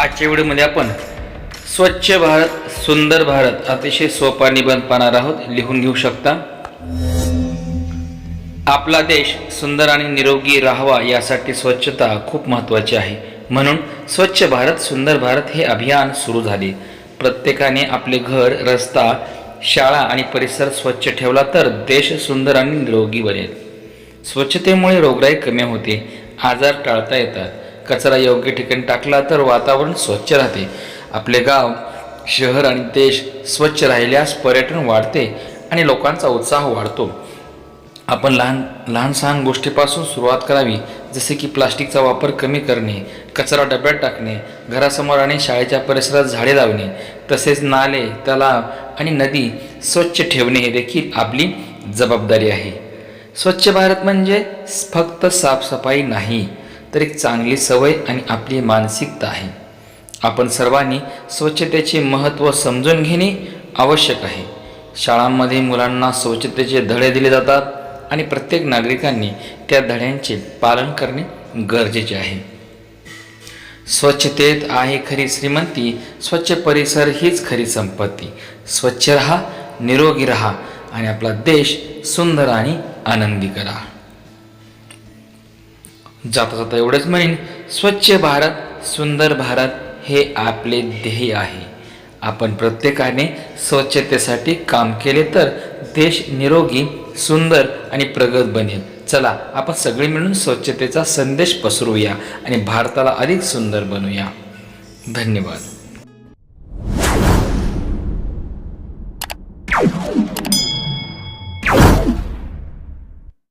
आजच्या व्हिडिओमध्ये आपण स्वच्छ भारत सुंदर भारत अतिशय सोपा निबंध पाहणार आहोत. लिहून घेऊ शकता. आपला देश सुंदर आणि निरोगी राहावा यासाठी स्वच्छता खूप महत्त्वाची आहे. म्हणून स्वच्छ भारत सुंदर भारत हे अभियान सुरू झाले. प्रत्येकाने आपले घर रस्ता शाळा आणि परिसर स्वच्छ ठेवला तर देश सुंदर आणि निरोगी बनेल. स्वच्छतेमुळे रोगराई कमी होते. आजार टाळता येतात. कचरा योग्य ठिकाणी टाकला तर वातावरण स्वच्छ राहते. आपले गाव शहर आणि देश स्वच्छ राहिल्यास पर्यटन वाढते आणि लोकांचा उत्साह वाढतो. आपण लहान लहान सहान गोष्टीपासून सुरुवात करावी. जसे की प्लास्टिकचा वापर कमी करणे कचरा डब्यात टाकणे घरासमोर आणि शाळेच्या परिसरात झाडे लावणे तसेच नाले तलाव आणि नदी स्वच्छ ठेवणे हे देखील आपली जबाबदारी आहे. स्वच्छ भारत म्हणजे फक्त साफसफाई नाही. तर एक चांगली सवय आणि आपली मानसिकता आहे. आपण सर्वांनी स्वच्छतेचे महत्त्व समजून घेणे आवश्यक आहे. शाळांमध्ये मुलांना स्वच्छतेचे धडे दिले जातात आणि प्रत्येक नागरिकांनी त्या धड्यांचे पालन करणे गरजेचे आहे. स्वच्छतेत आहे खरी श्रीमंती स्वच्छ परिसर हीच खरी संपत्ती. स्वच्छ रहा निरोगी रहा आणि आपला देश सुंदर आणि आनंदी करा. जाता जाता एवढंच म्हणेन स्वच्छ भारत सुंदर भारत हे आपले ध्येय आहे. आपण प्रत्येकाने स्वच्छतेसाठी काम केले तर देश निरोगी सुंदर आणि प्रगत बनेल. चला आपण सगळे मिळून स्वच्छतेचा संदेश पसरूया आणि भारताला अधिक सुंदर बनवूया. धन्यवाद.